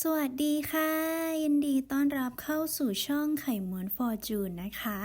สวัสดีค่ะ ยินดีต้อนรับเข้าสู่ช่องไข่ม้วนฟอร์จูนนะคะ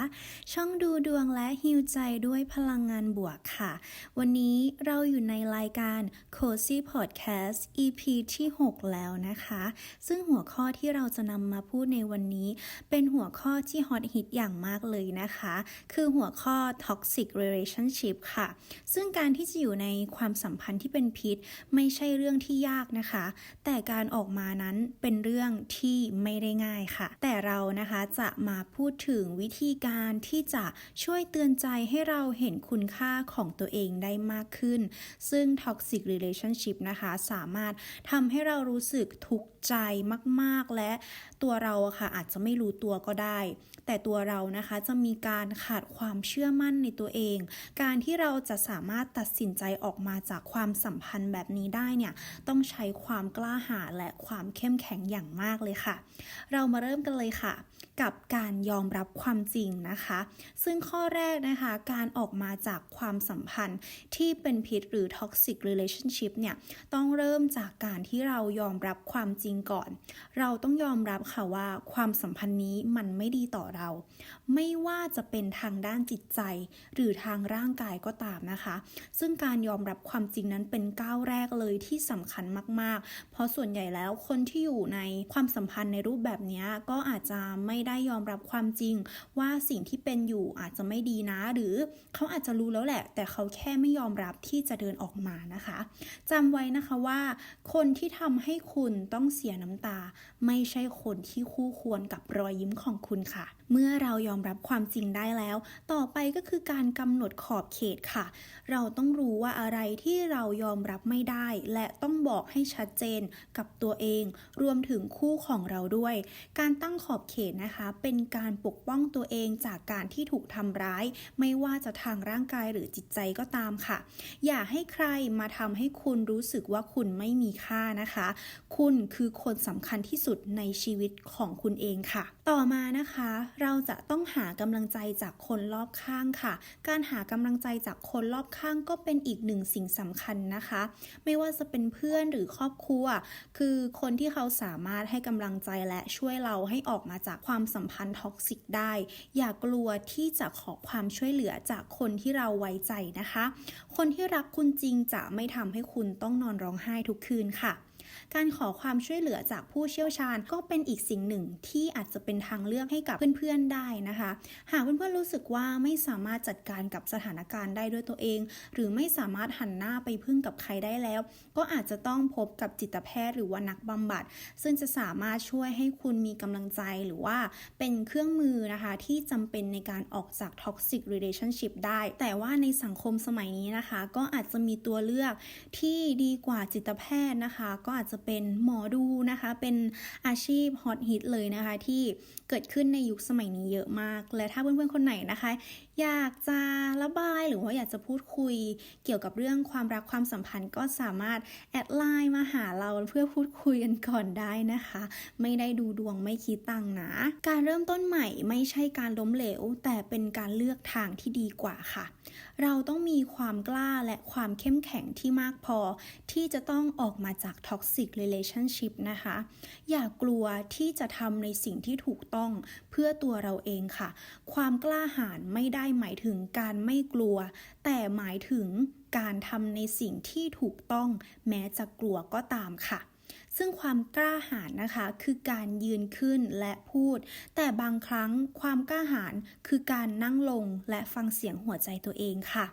ช่องดูดวงและฮิวใจด้วยพลังงานบวกค่ะ วันนี้เราอยู่ในรายการ Cozy Podcast EP ที่ 6 แล้วนะคะ ซึ่งหัวข้อที่เราจะนำมาพูดในวันนี้ เป็นหัวข้อที่ฮอตฮิตอย่างมากเลยนะคะ คือหัวข้อ Toxic Relationship ค่ะ ซึ่งการที่จะอยู่ในความสัมพันธ์ที่เป็นพิษ ไม่ใช่เรื่องที่ยากนะคะ แต่การออกมานั้นเป็นเรื่องที่ไม่ได้ง่ายค่ะ แต่เรานะคะจะมาพูดถึงวิธีการที่จะช่วยเตือนใจให้เราเห็นคุณค่าของตัวเองได้มากขึ้น ซึ่ง toxic relationship นะคะสามารถทำให้เรารู้สึกทุกข์ใจมาก ๆ และตัวเราอะค่ะอาจจะไม่รู้ตัวก็ได้ แต่ตัวเรานะคะจะมีการขาดความเชื่อมั่นในตัวเอง การที่เราจะสามารถตัดสินใจออกมาจากความสัมพันธ์แบบนี้ได้เนี่ยต้องใช้ความกล้าหาญและความเข้มแข็งอย่างมากเลยค่ะ เรามาเริ่มกันเลยค่ะ กับการยอมรับความจริงนะคะ ซึ่งข้อแรกนะคะการออกมาจากความสัมพันธ์ที่เป็นพิษหรือ toxic relationship เนี่ยต้องเริ่มจากการที่เรายอมรับความจริงก่อน เราต้องยอมรับค่ะว่าความสัมพันธ์นี้มันไม่ดีต่อเรา ไม่ว่าจะเป็นทางด้านจิตใจ หรือทางร่างกายก็ตามนะคะ ซึ่งการยอมรับความจริงนั้นเป็นก้าวแรกเลยที่สำคัญมาก ๆ เพราะส่วนใหญ่แล้วคนที่อยู่ในความสัมพันธ์ในรูปแบบนี้ก็อาจจะไม่ได้ยอมรับความจริง ว่าสิ่งที่เป็นอยู่อาจจะไม่ดีนะ หรือเขาอาจจะรู้แล้วแหละ แต่เขาแค่ไม่ยอมรับที่จะเดินออกมานะคะจำไว้นะคะว่า คนที่ทำให้คุณต้องเสียน้ำตา ไม่ใช่คนที่คู่ควรกับรอยยิ้มของคุณค่ะ เมื่อเรายอมรับความจริงได้แล้ว ต่อไปก็คือการกำหนดขอบเขตค่ะ เราต้องรู้ว่าอะไรที่เรายอมรับไม่ได้ และต้องบอกให้ชัดเจนกับตัวเองรวมถึงคู่ของเราด้วย การตั้งขอบเขตนะคะ เป็นการปกป้องตัวเองจากการที่ถูกทำร้าย ไม่ว่าจะทางร่างกายหรือจิตใจก็ตามค่ะ อย่าให้ใครมาทำให้คุณรู้สึกว่าคุณไม่มีค่านะคะ คุณคือคนสำคัญที่สุดในชีวิตของคุณเองค่ะ ต่อมานะคะ เราจะต้องหากำลังใจจากคนรอบข้างค่ะ การหากำลังใจจากคนรอบข้างก็เป็นอีกหนึ่งสิ่งสำคัญนะคะ ไม่ว่าจะเป็นเพื่อนหรือครอบครัว คือคนที่เขาสามารถให้กำลังใจและช่วยเราให้ออกมาจากความสัมพันธ์ท็อกซิกได้ อย่ากลัวที่จะขอความช่วยเหลือจากคนที่เราไว้ใจนะคะ คนที่รักคุณจริงจะไม่ทำให้คุณต้องนอนร้องไห้ทุกคืนค่ะการขอความช่วยเหลือจากผู้เชี่ยวชาญก็เป็นอีกสิ่งหนึ่งที่อาจจะเป็นทางเลือกให้กับเพื่อนๆได้นะคะ หากเพื่อนๆรู้สึกว่าไม่สามารถจัดการกับสถานการณ์ได้ด้วยตัวเอง หรือไม่สามารถหันหน้าไปพึ่งกับใครได้แล้ว ก็อาจจะต้องพบกับจิตแพทย์หรือว่านักบำบัดซึ่งจะสามารถช่วยให้คุณมีกำลังใจหรือว่าเป็นเครื่องมือนะคะ ที่จำเป็นในการออกจาก toxic relationship ได้ แต่ว่าในสังคมสมัยนี้นะคะ ก็อาจจะมีตัวเลือกที่ดีกว่าจิตแพทย์นะคะ ก็อาจจะเป็นหมอดูนะคะ เป็นอาชีพฮอตฮิตเลยนะคะ ที่เกิดขึ้นในยุคสมัยนี้เยอะมาก และถ้าเพื่อนๆคนไหนนะคะ อยากจะระบายหรือว่าอยากจะพูดคุยเกี่ยวกับเรื่องความรักความสัมพันธ์ก็สามารถแอดไลน์มาหาเราเพื่อพูดคุยกันก่อนได้นะคะ ไม่ได้ดูดวงไม่คิดตังนะ การเริ่มต้นใหม่ไม่ใช่การล้มเหลว แต่เป็นการเลือกทางที่ดีกว่าค่ะ เราต้องมีความกล้าและความเข้มแข็งที่มากพอ ที่จะต้องออกมาจาก toxic relationship นะคะ อย่ากลัวที่จะทำในสิ่งที่ถูกต้องเพื่อตัวเราเองค่ะ ความกล้าหาญไม่ได้หมายถึงการไม่กลัว แต่หมายถึงการทำในสิ่งที่ถูกต้อง แม้จะกลัวก็ตามค่ะ ซึ่งความกล้าหาญนะคะ คือการยืนขึ้นและพูด แต่บางครั้งความกล้าหาญคือการนั่งลงและฟังเสียงหัวใจตัวเองค่ะ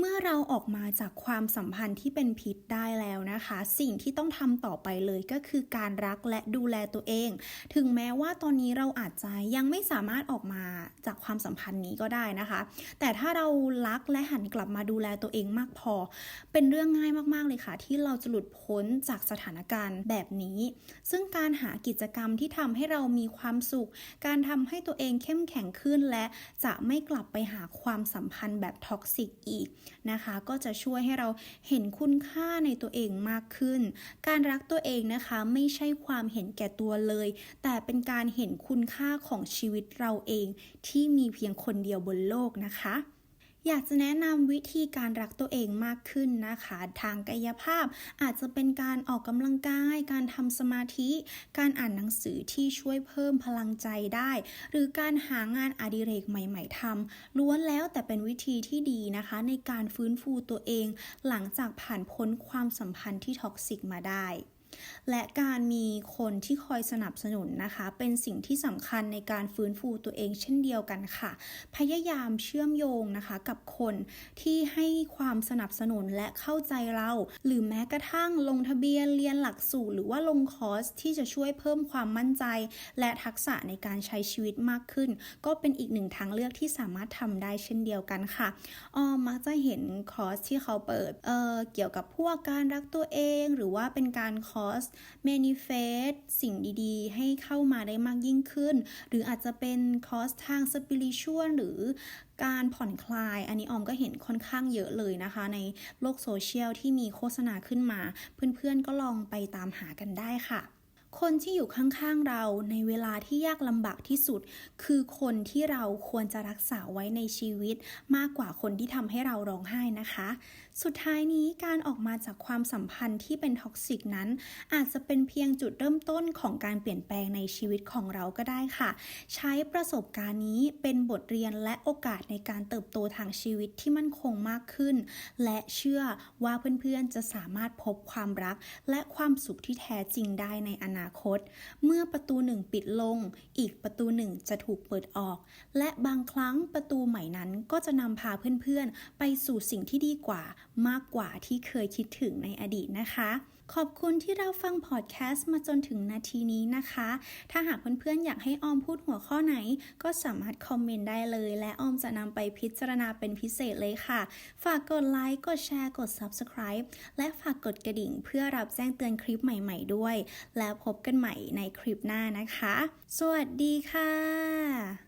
เมื่อเราออกมาจากความสัมพันธ์ที่เป็นพิษได้แล้วนะคะ สิ่งที่ต้องทำต่อไปเลยก็คือการรักและดูแลตัวเอง ถึงแม้ว่าตอนนี้เราอาจจะยังไม่สามารถออกมาจากความสัมพันธ์นี้ก็ได้นะคะ แต่ถ้าเรารักและหันกลับมาดูแลตัวเองมากพอ เป็นเรื่องง่ายมาก ๆ เลยค่ะ ที่เราจะหลุดพ้นจากสถานการณ์แบบนี้ ซึ่งการหากิจกรรมที่ทำให้เรามีความสุข การทำให้ตัวเองเข้มแข็งขึ้นและจะไม่กลับไปหาความสัมพันธ์แบบท็อกซิกอีกนะคะ ก็จะช่วยให้เราเห็นคุณค่าในตัวเองมากขึ้น การรักตัวเองนะคะไม่ใช่ความเห็นแก่ตัวเลย แต่เป็นการเห็นคุณค่าของชีวิตเราเองที่มีเพียงคนเดียวบนโลกนะคะ อยากจะแนะนำวิธีการรักตัวเองมากขึ้นนะคะ ทางกายภาพอาจจะเป็นการออกกำลังกาย การทำสมาธิ การอ่านหนังสือที่ช่วยเพิ่มพลังใจได้ หรือการหางานอดิเรกใหม่ ๆทำล้วนแล้วแต่เป็นวิธีที่ดีนะคะ ในการฟื้นฟูตัวเอง หลังจากผ่านพ้นความสัมพันธ์ที่ท็อกซิกมาได้ และการมีคนที่คอยสนับสนุนนะคะ เป็นสิ่งที่สำคัญในการฟื้นฟูตัวเองเช่นเดียวกันค่ะ พยายามเชื่อมโยงนะคะกับคนที่ให้ความสนับสนุนและเข้าใจเรา หรือแม้กระทั่งลงทะเบียนเรียนหลักสูตรหรือว่าลงคอร์สที่จะช่วยเพิ่มความมั่นใจ และทักษะในการใช้ชีวิตมากขึ้น ก็เป็นอีกหนึ่งทางเลือกที่สามารถทำได้เช่นเดียวกันค่ะออมักจะเห็นคอร์สที่เขาเปิดเอ่อเกี่ยวกับพวกการรักตัวเอง หรือว่าเป็นการค Cost manifest สิ่งดีๆ ให้เข้ามาได้มากยิ่งขึ้น หรืออาจจะเป็นคอร์สทางสปิริชวลหรือการผ่อนคลาย อันนี้ออมก็เห็นค่อนข้างเยอะเลยนะคะ ในโลกโซเชียลที่มีโฆษณาขึ้นมา เพื่อนๆก็ลองไปตามหากันได้ค่ะ คนที่อยู่ข้างๆเราในเวลาที่ยากลำบากที่สุด คือคนที่เราควรจะรักษาไว้ในชีวิต มากกว่าคนที่ทำให้เราร้องไห้นะคะ สุดท้ายนี้การออกมาจากความสัมพันธ์ที่เป็นท็อกซิกนั้น อาจจะเป็นเพียงจุดเริ่มต้นของการเปลี่ยนแปลงในชีวิตของเราก็ได้ค่ะ ใช้ประสบการณ์นี้เป็นบทเรียนและโอกาสในการเติบโตทางชีวิตที่มั่นคงมากขึ้น และเชื่อว่าเพื่อนๆจะสามารถพบความรัก และความสุขที่แท้จริงได้ในอนานาคต เมื่อประตูหนึ่งปิดลง อีกประตูหนึ่งจะถูกเปิดออก และบางครั้งประตูใหม่นั้นก็จะนำพาเพื่อนๆ ไปสู่สิ่งที่ดีกว่ามากกว่าที่เคยคิดถึงในอดีตนะคะ ขอบคุณที่เราฟังพอดแคสต์มาจนถึงนาทีนี้นะคะ ถ้าหากเพื่อนๆอยากให้ออมพูดหัวข้อไหน ก็สามารถคอมเมนต์ได้เลย และออมจะนำไปพิจารณาเป็นพิเศษเลยค่ะ ฝากกดไลค์ กดแชร์ กด Subscribe และฝากกดกระดิ่ง เพื่อรับแจ้งเตือนคลิปใหม่ ๆ ด้วย แล้วพบกันใหม่ในคลิปหน้านะคะ สวัสดีค่ะ